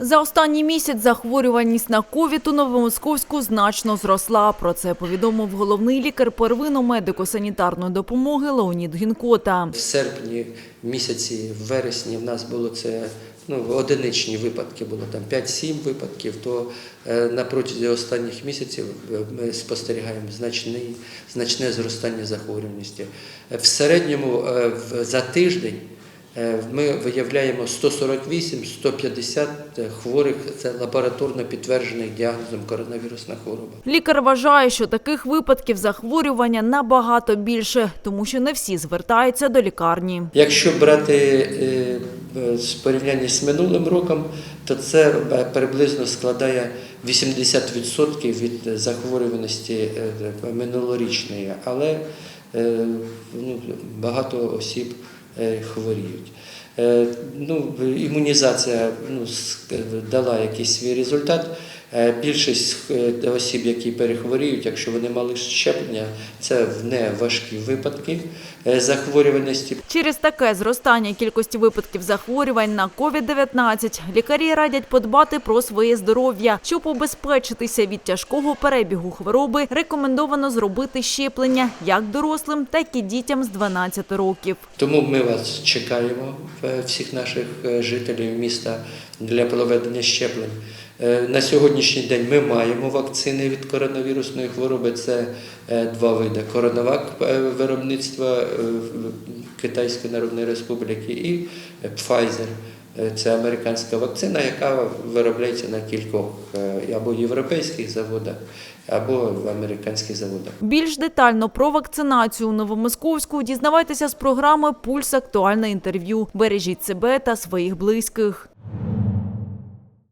За останній місяць захворюваність на ковід у Новомосковську значно зросла. Про це повідомив головний лікар первинно-медико-санітарної допомоги Леонід Гінкота. В серпні місяці, в вересні в нас було це ну, одиничні випадки, було там 5-7 випадків, то е, на протязі останніх місяців е, ми спостерігаємо значний, значне зростання захворюваності. В середньому е, за тиждень ми виявляємо 148-150 хворих, це лабораторно підтверджених діагнозом коронавірусна хвороба. Лікар вважає, що таких випадків захворювання набагато більше, тому що не всі звертаються до лікарні. Якщо брати е, е, з порівняння з минулим роком, то це е, приблизно складає 80% від захворюваності е, минулорічної, але е, ну, багато осіб е, хворіють. Е, Ну, імунізація ну, ск- дала якийсь свій результат. Е, Більшість е, осіб, які перехворіють, якщо вони мали щеплення, це в неважкі випадки е, захворюваності. Через таке зростання кількості випадків захворювань на COVID-19 лікарі радять подбати про своє здоров'я. Щоб убезпечитися від тяжкого перебігу хвороби, рекомендовано зробити щеплення як дорослим, так і дітям з 12 років. Тому ми вас чекаємо, всіх наших жителів міста для проведення щеплень. Е, На сьогоднішній день ми маємо вакцини від коронавірусної хвороби. Це е, два види: коронавак е, виробництва Китайської Народної Республіки і Pfizer. Це американська вакцина, яка виробляється на кількох або європейських заводах, або в американських заводах. Більш детально про вакцинацію у Новомосковську дізнавайтеся з програми Пульс актуальне інтерв'ю. Бережіть себе та своїх близьких.